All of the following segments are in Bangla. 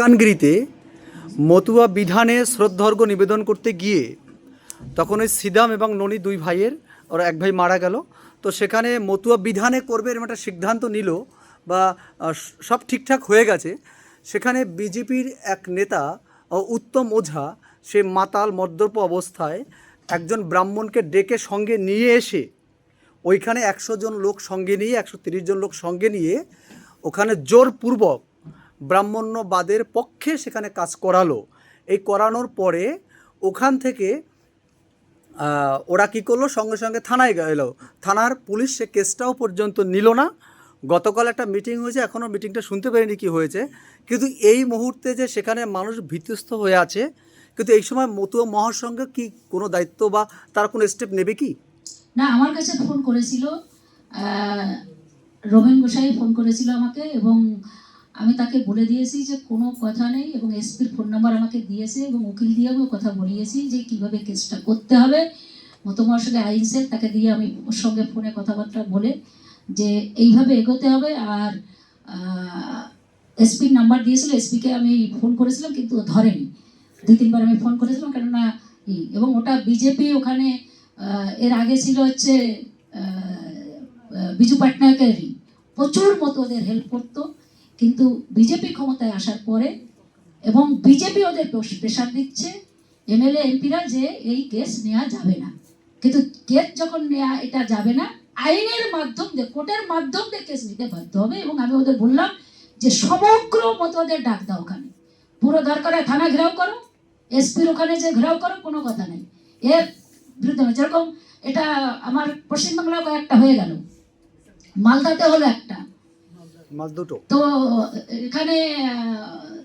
কানগিরিতে মতুয়া বিধানে শ্রদ্ধার্ঘ্য নিবেদন করতে গিয়ে তখন ওই সিদাম এবং ননি দুই ভাইয়ের, ওরা এক ভাই মারা গেল। তো সেখানে মতুয়া বিধানে করবে এরকম একটা সিদ্ধান্ত নিল বা সব ঠিকঠাক হয়ে গেছে। সেখানে বিজেপির এক নেতা উত্তম ওঝা, সে মাতাল মদ্যপ অবস্থায় একজন ব্রাহ্মণকে ডেকে সঙ্গে নিয়ে এসে ওইখানে একশো জন লোক সঙ্গে নিয়ে, একশো জন লোক সঙ্গে নিয়ে ওখানে জোরপূর্বক ব্রাহ্মণ্যবাদের পক্ষে সেখানে কাজ করালো। এই করানোর পরে ওখান থেকে ওরা কী করল? সঙ্গে সঙ্গে থানায় গেল থানার পুলিশ সে কেসটাও পর্যন্ত নিল না। গতকাল একটা মিটিং হয়েছে এখনও মিটিংটা শুনতে পারিনি কি হয়েছে। কিন্তু এই মুহূর্তে যে সেখানে মানুষ ভীতিস্থ হয়ে আছে, কিন্তু এই সময় মতুয়া মহাসংঘ কি কোনো দায়িত্ব বা তার কোনো স্টেপ নেবে কি? না, আমার কাছে ফোন করেছিল রমেন গোসাই ফোন করেছিল আমাকে এবং আমি তাকে বলে দিয়েছি যে কোনো কথা নেই এবং এসপির ফোন নাম্বার আমাকে দিয়েছে এবং উকিল দিয়েও কথা বলিয়েছি যে কীভাবে কেসটা করতে হবে। মতমার সঙ্গে আইন সেল তাকে দিয়ে আমি ওর সঙ্গে ফোনে কথাবার্তা বলে যে এইভাবে এগোতে হবে আর এসপির নাম্বার দিয়েছিল, এসপিকে আমি ফোন করেছিলাম কিন্তু ধরেনি। দুই তিনবার আমি ফোন করেছিলাম কেননা এবং ওটা বিজেপি ওখানে এর আগে ছিল হচ্ছে বিজু পাটনায়কেরই। প্রচুর মতো ওদের হেল্প করতো। কিন্তু বিজেপি ক্ষমতায় আসার পরে এবং বিজেপি ওদের প্রেশার দিচ্ছে, এমএলএ, এমপিরা যে এই কেস নেওয়া যাবে না। কিন্তু কেস যখন নেওয়া এটা যাবে না, আইনের মাধ্যম দিয়ে, কোর্টের মাধ্যম দিয়ে কেস নিতে বাধ্য হবে এবং আমি ওদের বললাম যে সমগ্র মতো ওদের ডাক দাও ওখানে। পুরো দরকার থানা ঘেরাও করো, এসপির ওখানে যে ঘেরাও করো, কোনো কথা নেই। এর বিরুদ্ধে যেরকম এটা আমার পশ্চিমবাংলায় কয়েকটা হয়ে গেল। মালদাতে হলো একটা। মাস দুটো। তো, এখানে,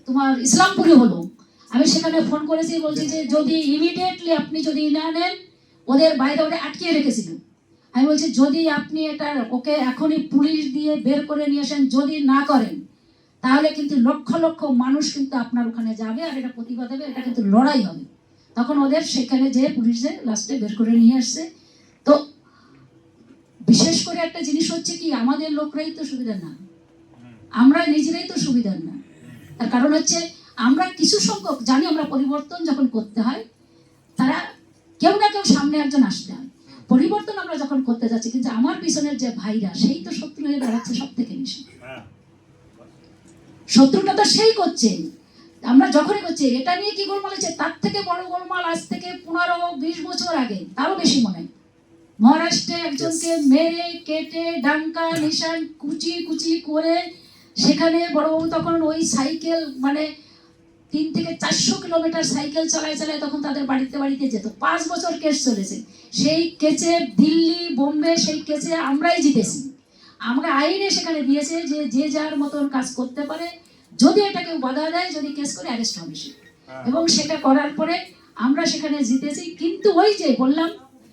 তোমার ইসলামপুরে হলো। আমি সেখানে ফোন করেছি, বলছি যে যদি ইমিডিয়েটলি আপনি যদি না নেন, ওদের বাইরে ওদের আটকিয়ে রেখেছিল আমি বলছি, যদি আপনি এটা ওকে এখনই পুলিশ দিয়ে বের করে নিয়ে আসেন, যদি না করেন, তাহলে কিন্তু লক্ষ লক্ষ মানুষ কিন্তু আপনার ওখানে যাবে, আর এটা প্রতিবাদ হবে, এটা কিন্তু লড়াই হবে। তখন ওদের সেখানে যে পুলিশে লাস্টে বের করে নিয়ে আসছে। তো, বিশেষ করে একটা জিনিস হচ্ছে কি, আমাদের লোকরাই তো সুবিধা না। আমরা নিজেরাই তো সুবিধার না। তার কারণ হচ্ছে আমরা কিছু সংখ্যক জানি আমরা পরিবর্তন যখন করতে হয় তারা কেউ না কেউ সামনে একজন আসতে হয় পরিবর্তন আমরা যখন করতে যাচ্ছি কিন্তু আমার পিছনের যে ভাইরা সেই তো শত্রু হয়ে দাঁড়াচ্ছে সব থেকে বেশি শত্রুটা তো সেই করছে। আমরা যখনই করছি এটা নিয়ে কি গোলমাল হচ্ছে? তার থেকে বড় গোলমাল আজ থেকে পনেরো বিশ বছর আগে তারও বেশি মনে হয়। মহারাষ্ট্রে একজনকে মেরে কেটে ডাঙ্কা নিশান কুচি কুচি করে সেখানে বড়বাবু তখন ওই সাইকেল মানে তিন থেকে চারশো কিলোমিটার সাইকেল চালায় চালায় তখন তাদের বাড়িতে বাড়িতে যেত। পাঁচ বছর কেস চলেছে। সেই কেচে দিল্লি বোম্বে সেই কেচে আমরাই জিতেছি। আমরা আইনে সেখানে দিয়েছে যে যে যার মতন কাজ করতে পারে যদি এটা কেউ বাধা দেয় যদি কেস করে অ্যারেস্ট হবে সে। এবং সেটা করার পরে আমরা সেখানে জিতেছি। কিন্তু ওই যে বললাম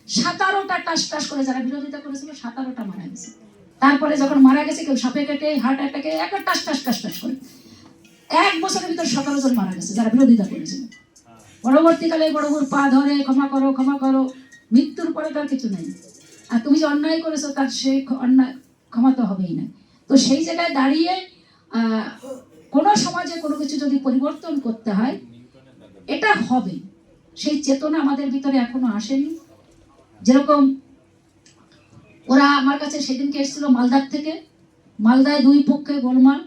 সাতারোটা টাস টাস করে যারা বিরোধিতা করেছিল সাতারোটা মারা গেছে। তারপরে যখন মারা গেছে, কেউ সাপে কেটে হার্ট অ্যাটাকে একটা টাস টাস টাস টাস করে। এক বছরের ভিতর সতেরো জন মারা গেছে, যারা বিরোধিতা করেছিল। পরবর্তীকালে বড় বড় পা ধরে ক্ষমা করো ক্ষমা করো, মৃত্যুর পরে তার কিছু নেই। আর তুমি যে অন্যায় করেছ, তার সে অন্যায়, ক্ষমা তো হবেই না। তো সেই জায়গায় দাঁড়িয়ে কোনো সমাজে কোনো কিছু যদি পরিবর্তন করতে হয়, এটা হবে। সেই চেতনা আমাদের ভিতরে এখনও আসেনি। যেরকম ওরা আমার কাছে সেদিনকে এসেছিল মালদার থেকে। মালদায় দুই পক্ষে গোলমাল।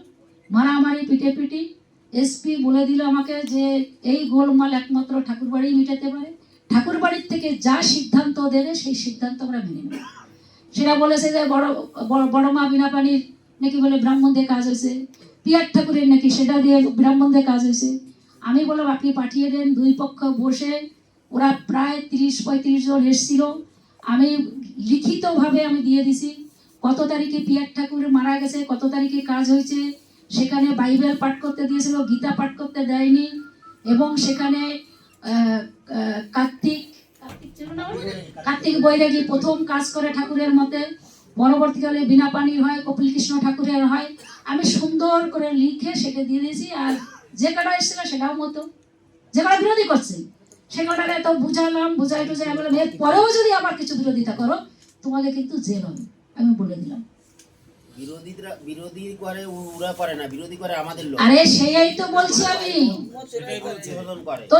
মারামারি, পিটেপিটি। এসপি বলে দিল আমাকে যে, এই গোলমাল একমাত্র ঠাকুরবাড়ি মিটাতে পারে। ঠাকুরবাড়ির থেকে যা সিদ্ধান্ত দেবে, সেই সিদ্ধান্ত আমরা মেনে নেব। সেটা বলেছে যে, বড়- বড় মা বিনা পানির নাকি বলে ব্রাহ্মণদের কাজ হয়েছে। পিয়ার ঠাকুরের নাকি সেটা দিয়ে ব্রাহ্মণদের কাজ হয়েছে। আমি বললাম, আপনি পাঠিয়ে দেন দুই পক্ষ বসে। ওরা প্রায় তিরিশ পঁয়ত্রিশ জন এসেছিল। আমি লিখিতভাবে আমি দিয়ে দিছি। কত তারিখে পিয়ার ঠাকুর মারা গেছে কত তারিখে কাজ হয়েছে সেখানে বাইবেল পাঠ করতে দিয়েছিল গীতা পাঠ করতে দেয়নি এবং সেখানে আহ, কার্তিক কার্তিক বৈরাগী প্রথম কাজ করে ঠাকুরের মতে পরবর্তীকালে বিনা পানির হয় কপিল কৃষ্ণ ঠাকুরের হয়। আমি সুন্দর করে লিখে সেটা দিয়ে দিয়েছি আর যে কটা এসেছিল সেটাও মতো। যে কটা বিরোধী করছে। সে তো বুঝালাম বুঝাই টুঝাই বললাম এর পরেও যদি আবার কিছু বিরোধিতা করো তোমাকে কিন্তু জেল হবে। আমি বলে দিলাম। বিরোধীরা বিরোধী করে ও- ওরা করে না বিরোধী করে আমাদের লোক। আরে সেই তো বলছি আমি। বলছি, করে তো